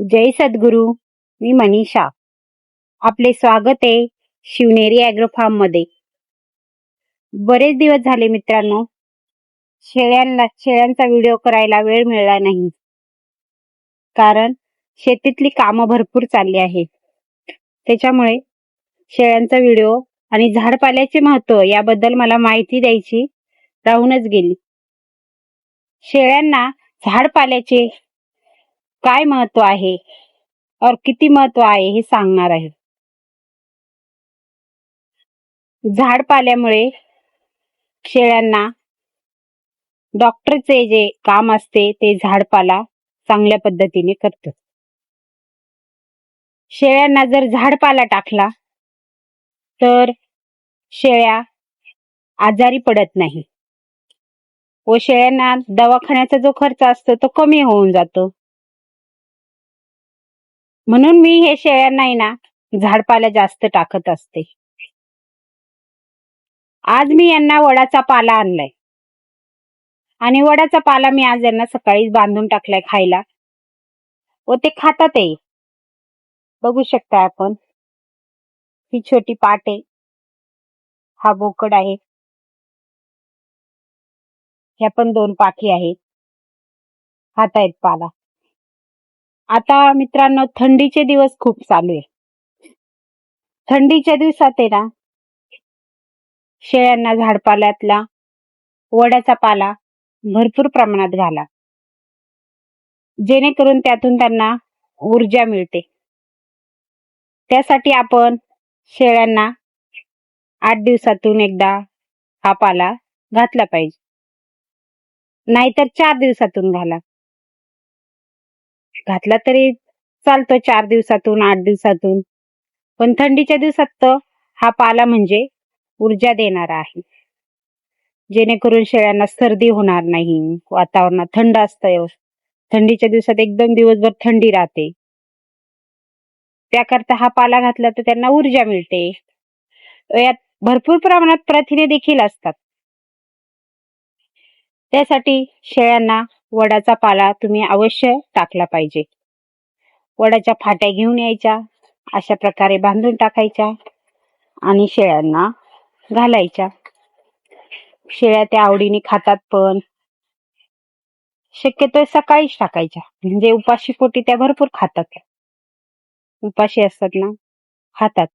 जय सद्गुरू मी मनीषा. आपले स्वागत आहे शिवनेरी अॅग्रो फार्ममध्ये. बरेच दिवस झाले मित्रांनो शेळ्यांना शेळ्यांचा व्हिडिओ करायला वेळ मिळाला नाही. कारण शेतीतली कामं भरपूर चालली आहे त्याच्यामुळे शेळ्यांचा व्हिडिओ आणि झाडपाल्याचे महत्त्व याबद्दल मला माहिती द्यायची राहूनच गेली. शेळ्यांना झाडपाल्याचे काय महत्त्व आहे? और किती महत्त्व आहे हे सांगणार आहे. झाडपाल्यामुळे शेळ्यांना डॉक्टरचे जे काम असते ते झाडपाला चांगल्या पद्धतीने करतो. शेळ्यांना जर झाडपाला टाकला तर शेळ्या आजारी पडत नाही. व शेळ्यांना दवाखान्याचा जो खर्च असतो तो कमी होऊन जातो. म्हणून मी हे शेळ्यांना आहे ना झाडपाला जास्त टाकत असते. आज मी यांना वडाचा पाला आणलाय. आणि वडाचा पाला मी आज यांना सकाळीच बांधून टाकलाय खायला. व ते खातात आहे बघू शकता आपण. ही छोटी पाट आहे. हा बोकड आहे. ह्या पण दोन पाठी आहेत. खात आहेत पाला. आता मित्रांनो थंडीचे दिवस खूप चालू आहे. थंडीच्या दिवसात आहे ना शेळ्यांना झाडपाल्यातला वड्याचा पाला भरपूर प्रमाणात घाला. जेणेकरून त्यातून त्यांना ऊर्जा मिळते. त्यासाठी आपण शेळ्यांना आठ दिवसातून एकदा हा पाला घातला पाहिजे. नाहीतर चार दिवसातून घाला. घातला तरी चालतो चार दिवसातून आठ दिवसातून. पण थंडीच्या दिवसात तर हा पाला म्हणजे ऊर्जा देणारा आहे. जेणेकरून शेळ्यांना सर्दी होणार नाही वातावरणात थंड असतं थंडीच्या दिवसात एकदम दिवसभर थंडी राहते. त्याकरता हा पाला घातला तर त्यांना ऊर्जा मिळते. यात भरपूर प्रमाणात प्रथिने देखील असतात. त्यासाठी शेळ्यांना वडाचा पाला तुम्ही अवश्य टाकला पाहिजे. वडाच्या फाट्या घेऊन यायच्या अशा प्रकारे बांधून टाकायच्या आणि शेळ्यांना घालायच्या. शेळ्या त्या आवडीने खातात पण शक्यतो सकाळीच टाकायच्या म्हणजे उपाशी पोटी त्या भरपूर खातात. उपाशी असतात ना खातात.